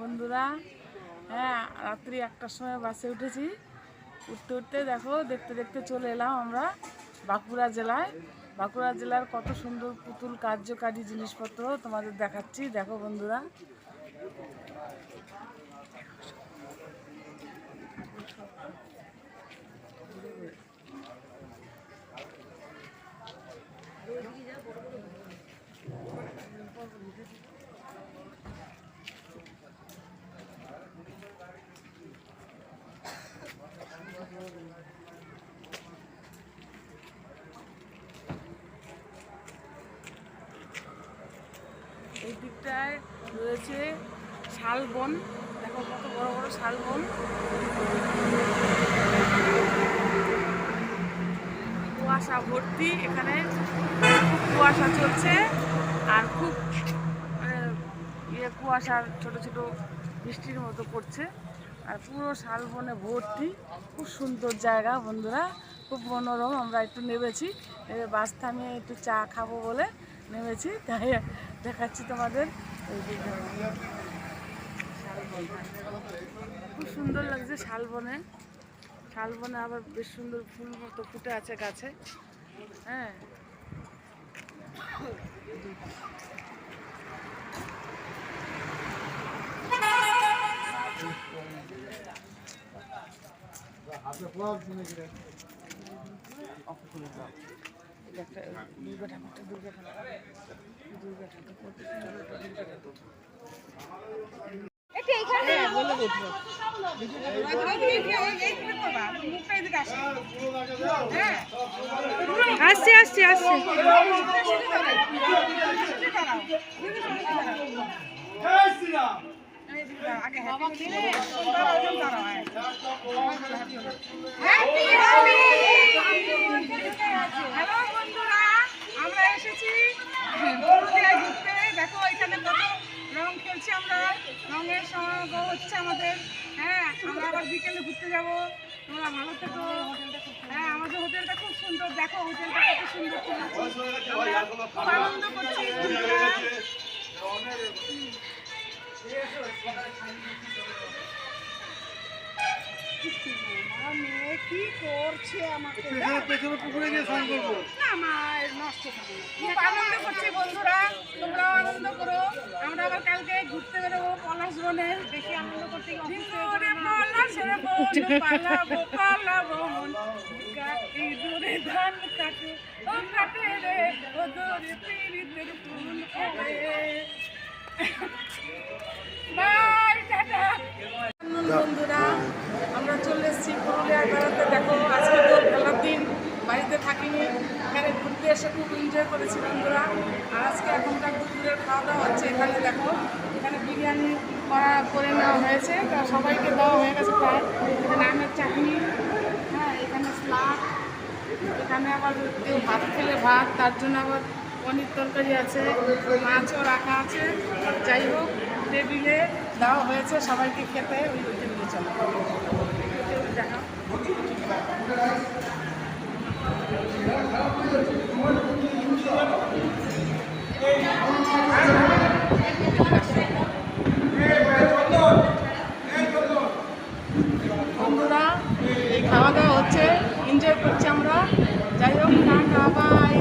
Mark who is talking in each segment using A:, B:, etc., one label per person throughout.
A: বন্ধুরা হ্যাঁ রাত্রি একটার সময় বাসে উঠেছি। উঠতে উঠতে দেখো, দেখতে দেখতে চলে এলাম আমরা বাঁকুড়া জেলায়। বাঁকুড়া জেলার কত সুন্দর, পুতুল, কার্যকারী জিনিসপত্র তোমাদের দেখাচ্ছি। দেখো বন্ধুরা। এই রয়েছে শালবন দেখো কত বড় বড় শালবন কুয়াশা ভর্তি, এখানে খুব কুয়াশা চলছে আর খুব ইয়ে কুয়াশার ছোট ছোট বৃষ্টির মতো পড়ছে। আর পুরো শালবনে ভর্তি, খুব সুন্দর জায়গা বন্ধুরা, খুব মনোরম, আমরা একটু নেমেছি। বাস থামিয়ে একটু চা খাব বলে নেমেছি, তাই দেখাচ্ছি তোমাদের। খুব সুন্দর লাগছে শালবনে। শালবনে আবার বেশ সুন্দর ফুল মতো ফুটে আছে গাছে। হ্যাঁ। এটা একটা দুর্গা ঠাকুর দুর্গা বলে আসছি আসছি আসছি।
B: হ্যালো বন্ধুরা আমরা এসেছি। পুরুলিয়ায় ঘুরতে দেখো এখানে কত রং আমরা রঙের সমাগম হচ্ছে আমাদের হ্যাঁ আমরা আবার বিকেলে ঘুরতে যাব। তোমরা ভালো থেকো। হ্যাঁ আমাদের হোটেলটা খুব সুন্দর। দেখো, হোটেলটা কত সুন্দর। খুব আনন্দ করছি।
C: পেছনে পুকুরে গিয়ে স্নান করব।
B: আনন্দ করছি বন্ধুরা। তোমরাও আনন্দ করো। আমরা আবার কালকে ঘুরতে বেরোবো পলাশ বনে। বেশি আনন্দ করতে দূরে পলাশের বন। পালাবো পালাবো মন। কাটি ধান কাটে। ও কাটে রে ও দূরে পীড়িতের ফুল বাই টাটা।
A: বন্ধুরা আমরা চলে এসেছি পুরুলিয়ার বেড়াতে। দেখো আজকে বাড়িতে থাকিনি, এখানে ঘুরতে এসে খুব এনজয় করেছি বন্ধুরা। আর আজকে এখনকার দুপুরের খাওয়া দাওয়া হচ্ছে, এখানে দেখো, এখানে বিরিয়ানি করা করে নেওয়া হয়েছে। তা সবাইকে দেওয়া হয়ে গেছে প্রায়। এখানে আমের চাটনি হ্যাঁ এখানে স্লাদ, এখানে আবার কেউ ভাত খেলে ভাত, তার জন্য আবার পনির তরকারি আছে, মাছও রাখা আছে। যাই হোক, টেবিলে দেওয়া হয়েছে সবাইকে খেতে, ওই টেবিলে চলো দেখা বন্ধুরা খাওয়া দাওয়া হচ্ছে এনজয় করছি আমরা। যাই হোক টাটা বাই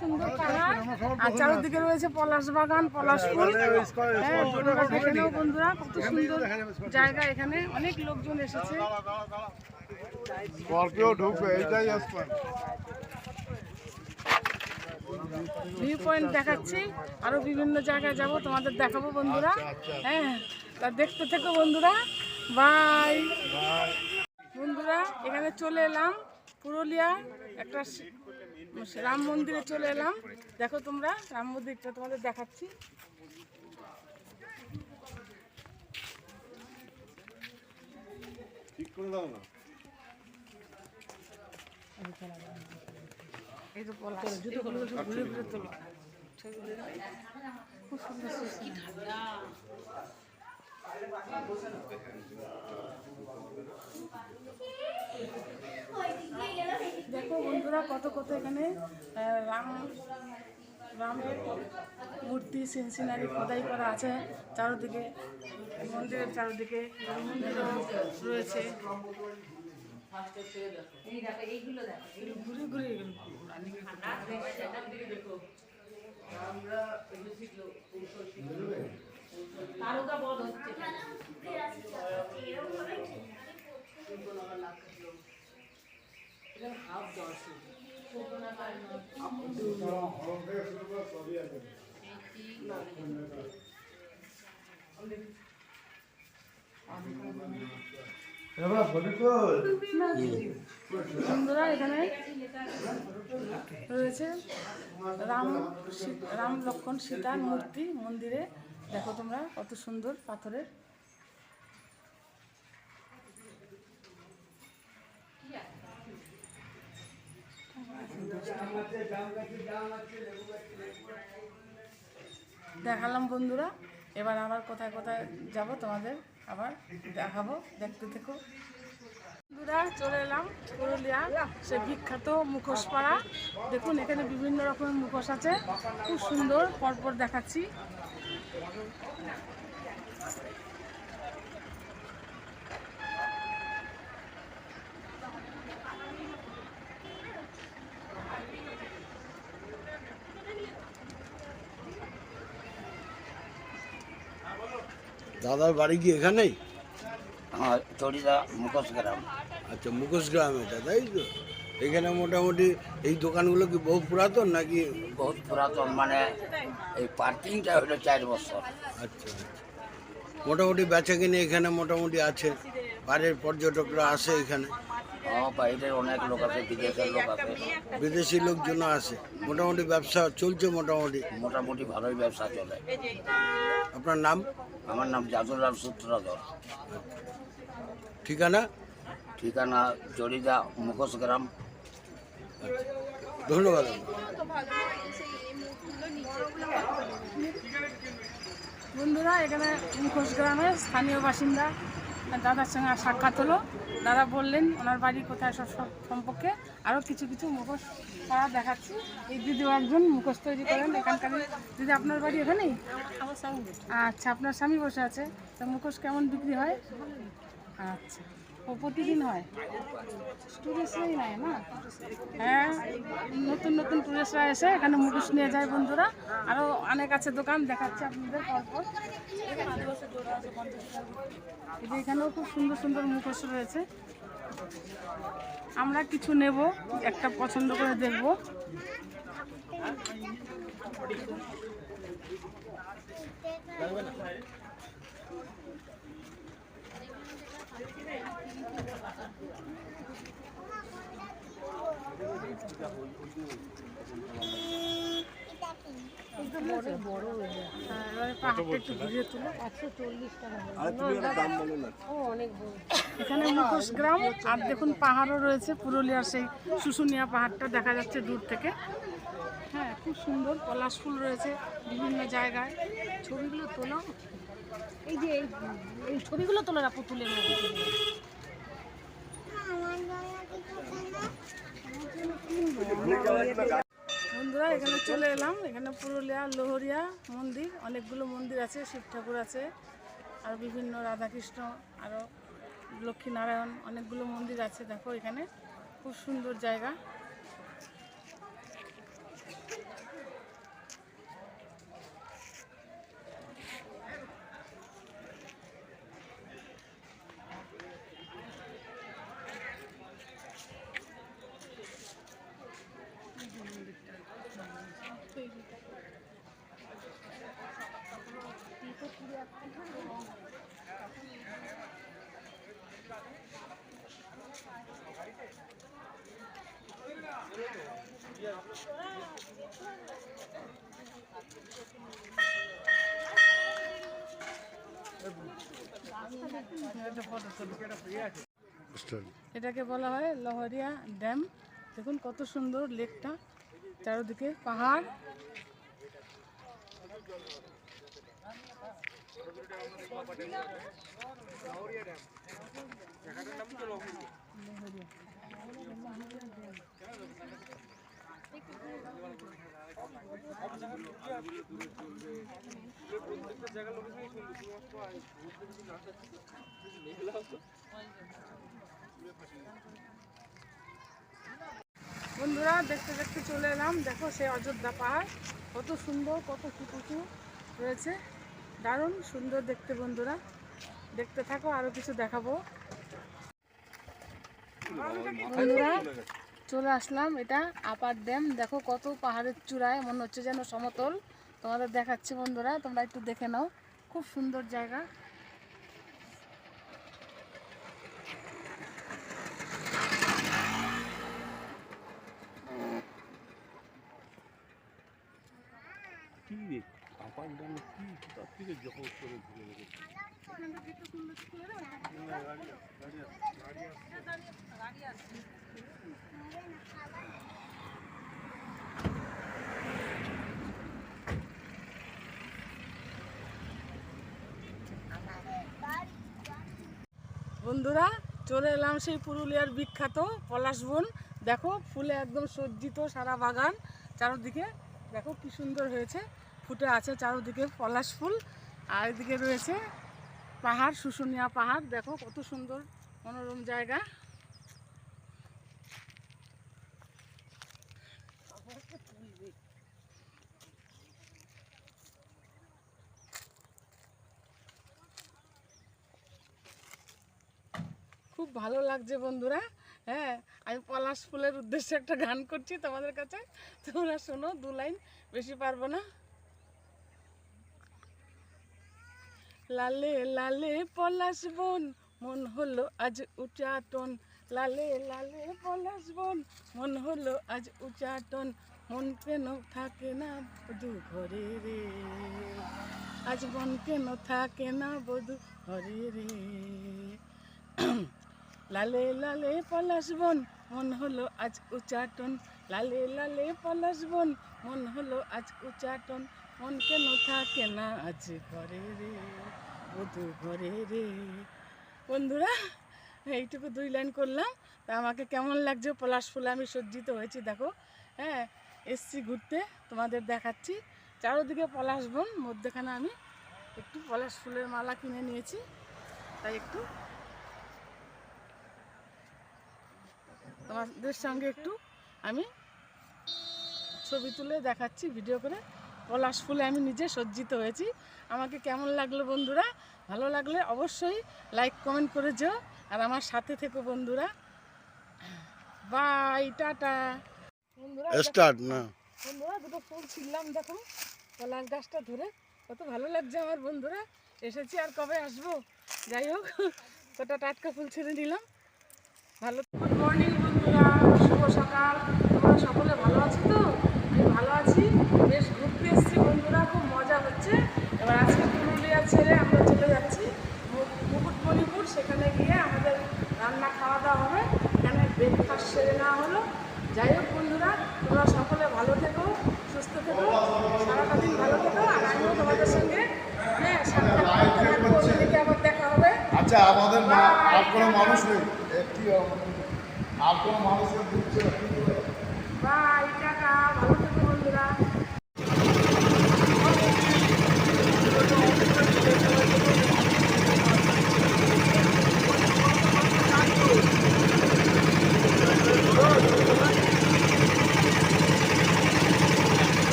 A: সুন্দর পাহাড় আর চারিদিকে রয়েছে পলাশ বাগান পলাশ ফুল। হ্যাঁ, দেখে নাও বন্ধুরা কত সুন্দর জায়গা। এখানে অনেক লোকজন এসেছে।
C: স্করপিও ঢুকবে এইটাই আসবে।
A: ভিউ পয়েন্ট দেখাচ্ছি। আরও বিভিন্ন জায়গায় যাব তোমাদের দেখাবো বন্ধুরা। হ্যাঁ তা দেখতে থেকো বন্ধুরা। বাই। বন্ধুরা এখানে চলে এলাম পুরুলিয়া একটা রাম মন্দিরে চলে এলাম। দেখো তোমরা রাম মন্দিরটা তোমাদের দেখাচ্ছি।
C: ঠিক করে দাও না
A: এই তো পলাশ জুতোগুলো সব ঘুরে ঘুরে তোলো ছবিগুলো খুব সুন্দর বন্ধুরা, কত কত এখানে রাম, রামের মূর্তি, সিনসিনারি খোদাই করা আছে। চারোদিকে মন্দিরের চারোদিকে রয়েছে। ঘুরে ঘুরে এগুলো এখানে রয়েছে রাম রাম লক্ষণ সীতার মূর্তি মন্দিরে। দেখো তোমরা কত সুন্দর পাথরের দেখালাম বন্ধুরা, এবার আবার কোথায় কোথায় যাব তোমাদের আবার দেখাবো, দেখতে থেকো। বন্ধুরা, চলে এলাম পুরুলিয়া সে বিখ্যাত মুখোশ পাড়া দেখুন, এখানে বিভিন্ন রকমের মুখোশ আছে, খুব সুন্দর, পরপর দেখাচ্ছি।
D: দাদার বাড়ি কি এখানেই?
E: চড়িদা মুখোশ গ্রাম।
D: আচ্ছা মুখোশ গ্রাম এটা তাই তো? এখানে মোটামুটি এই দোকানগুলো কি বহু পুরাতন নাকি?
E: বহুত পুরাতন মানে এই পার্কিংটা হলো চার বছর।
D: আচ্ছা আচ্ছা। মোটামুটি বেচা কিনে এখানে মোটামুটি আছে। বাইরের পর্যটকরা আসে এখানে।
E: হ্যাঁ বাইরের অনেক লোক আছে বিদেশের লোক আছে।
D: বিদেশি লোকজন আসে। মোটামুটি ব্যবসা চলছে মোটামুটি।
E: মোটামুটি ভালোই ব্যবসা চলে।
D: আপনার নাম?
E: আমার নাম জাদুলাল সূত্রধর।
D: ঠিকানা?
E: ঠিকানা জরিদা মুখোশ গ্রাম।
D: ধন্যবাদ।
A: বন্ধুরা এখানে মুখোশ গ্রামের স্থানীয় বাসিন্দা। দাদার সঙ্গে সাক্ষাৎ হলো। দাদা বললেন ওনার বাড়ি কোথায় সব সব সম্পর্কে। আরও কিছু কিছু মুখোশ তারা দেখাচ্ছি। এই দিদিও একজন মুখোশ তৈরি করেন এখানকার। দিদি আপনার বাড়ি এখানেই আচ্ছা আপনার স্বামী বসে আছে। তা মুখোশ কেমন বিক্রি হয়? আচ্ছা। প্রতিদিন হয়? টুরিস্টরাই না? হ্যাঁ নতুন নতুন টুরিস্টরা এসে এখানে মুখোশ নিয়ে যায় বন্ধুরা। আরও অনেক আছে দোকান, দেখাচ্ছে আপনাদের পরপর। এখানেও খুব সুন্দর সুন্দর মুখোশ রয়েছে। আমরা কিছু নেব, একটা পছন্দ করে দেখব। অনেক বড় হ্যাঁ এবারে পাহাড়টা একটু ঘুরিয়ে তুলো
B: একশো চল্লিশ টাকা
C: আর তুমি একটা দাম বলো না
B: ও অনেক বড়
A: এখানে গ্রাম আর দেখুন পাহাড়ও রয়েছে পুরুলিয়ার সেই শুশুনিয়া পাহাড়টা দেখা যাচ্ছে দূর থেকে হ্যাঁ খুব সুন্দর পলাশ ফুল রয়েছে বিভিন্ন জায়গায়
B: ছবিগুলো তোলো এই যে এই- ছবিগুলো তোলো না পুতুলের
A: বন্ধুরা, এখানে চলে এলাম। এখানে পুরুলিয়া, লোহরিয়া মন্দির, অনেকগুলো মন্দির আছে, শিব ঠাকুর আছে, আর বিভিন্ন রাধাকৃষ্ণ আরও লক্ষ্মীনারায়ণ অনেকগুলো মন্দির আছে। দেখো এখানে, খুব সুন্দর জায়গা। এটাকে বলা হয় লহরিয়া ড্যাম। দেখুন কত সুন্দর লেকটা চারিদিকে পাহাড়। বন্ধুরা দেখতে দেখতে চলে এলাম। দেখো সে অযোধ্যা পাহাড়। কত সুন্দর কত কুচু রয়েছে। দারুণ সুন্দর দেখতে বন্ধুরা। দেখতে থাকো আরও কিছু দেখাবো। বন্ধুরা চলে আসলাম এটা আপার ড্যাম। দেখো কত পাহাড়ের চূড়ায় মনে হচ্ছে যেন সমতল। তোমাদের দেখাচ্ছি বন্ধুরা তোমরা একটু দেখে নাও। খুব সুন্দর জায়গা। বন্ধুরা, চলে এলাম সেই পুরুলিয়ার বিখ্যাত পলাশবন দেখো, ফুলে একদম সজ্জিত সারা বাগান। চারোদিকে দেখো কি সুন্দর হয়েছে। ফুটে আছে চারদিকে পলাশ ফুল। আর এদিকে রয়েছে পাহাড়, শুশুনিয়া পাহাড়। দেখো কত সুন্দর মনোরম জায়গা। ভালো লাগছে বন্ধুরা। হ্যাঁ আমি পলাশ ফুলের উদ্দেশ্যে একটা গান করছি তোমাদের কাছে। তোমরা শোনো, দু লাইন, বেশি পারব না। লালে লালে পলাশ বন, মন হলো আজ উচাটন। লালে লালে পলাশ বন, মন হলো আজ উচাটন। মন কেন থাকে না বধু ঘরে রে? আজ মন কেন থাকে না বধু ঘরে রে? লালে লালে পলাশ বন, মন হলো আজ উচাটন। লালে লালে পলাশ বন, মন হলো আজ উচাটন। মন কেন থাকে না আজ ঘরে রে, বধু ঘরে রে? বন্ধুরা, এইটুকু দুই লাইন করলাম। তা আমাকে কেমন লাগছে? পলাশ ফুলে আমি সজ্জিত হয়েছি, দেখো। হ্যাঁ এসছি ঘুরতে, তোমাদের দেখাচ্ছি। চারোদিকে পলাশ বন, মধ্যেখানে আমি একটু পলাশ ফুলের মালা কিনে নিয়েছি। তাই একটু তোমাদের সঙ্গে একটু আমি ছবি তুলে দেখাচ্ছি ভিডিও করে। পলাশ ফুলে আমি নিজে সজ্জিত হয়েছি। আমাকে কেমন লাগল বন্ধুরা? ভালো লাগলে অবশ্যই লাইক কমেন্ট করে যেও। আর আমার সাথে থেকো বন্ধুরা। By tata. বন্ধুরা
D: স্টার্ট না।
A: বন্ধুরা দুটো ফুল ছিললাম দেখো। পলাশ গাছটা ধরে। কত ভালো লাগছে আমার বন্ধুরা। এসেছি আর কবে আসব? যাই হোক কটা টাটকা ফুল ছেড়ে নিলাম ভালো গুড মর্নিং বন্ধুরা সকাল তোমরা সকলে ভালো আছো তো? আমি ভালো আছি। বেশ ঘুরতে এসেছি বন্ধুরা খুব মজা হচ্ছে। এবার আজকে পুরুলিয়া ছেড়ে আমরা চলে যাচ্ছি মুকুটমণিপুর। সেখানে গিয়ে আমাদের রান্না খাওয়া দাওয়া হবে। এখানে ব্রেকফাস্ট সেরে নেওয়া হলো। যাই হোক বন্ধুরা তোমরা সকলে ভালো থেকো সুস্থ থেকো সারাটা দিন ভালো থেকো। আর আমিও তোমাদের সঙ্গে হ্যাঁ আবার দেখা হবে।
C: আচ্ছা আমাদের আর কোনো মানুষ নেই? এ, কি আর কোনো মানুষের দিচ্ছে
A: বাই টাটা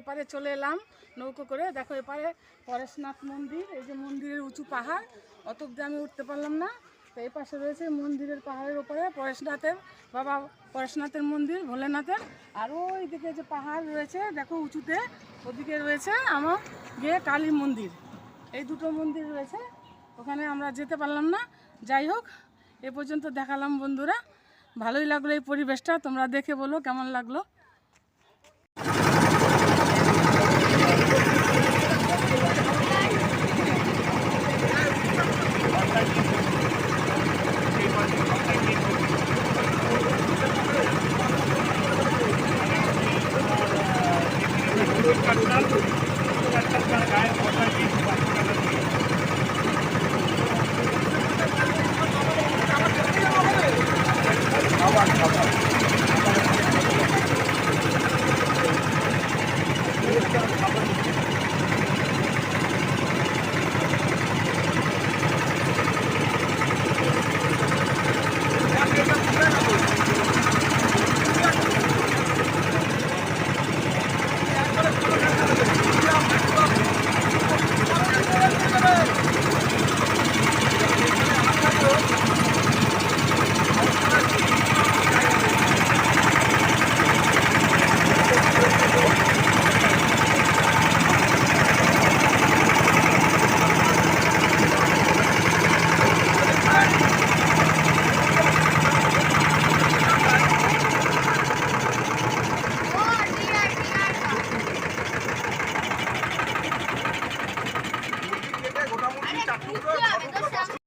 A: এপারে চলে এলাম, নৌকো করে। দেখো এপারে পরেশনাথ মন্দির, এই যে মন্দিরের উঁচু পাহাড়। অত আমি উঠতে পারলাম না। তো এই পাশে রয়েছে মন্দিরের পাহাড়ের ওপরে পরেশনাথের বাবা, পরেশনাথের মন্দির, ভোলেনাথের। আর ওই দিকে যে পাহাড় রয়েছে, দেখো উঁচুতে, ওদিকে রয়েছে আমার গিয়ে কালী মন্দির। এই দুটো মন্দির রয়েছে, ওখানে আমরা যেতে পারলাম না। যাই হোক, এ পর্যন্ত দেখালাম বন্ধুরা। ভালোই লাগল এই পরিবেশটা, তোমরা দেখে বলো কেমন লাগল।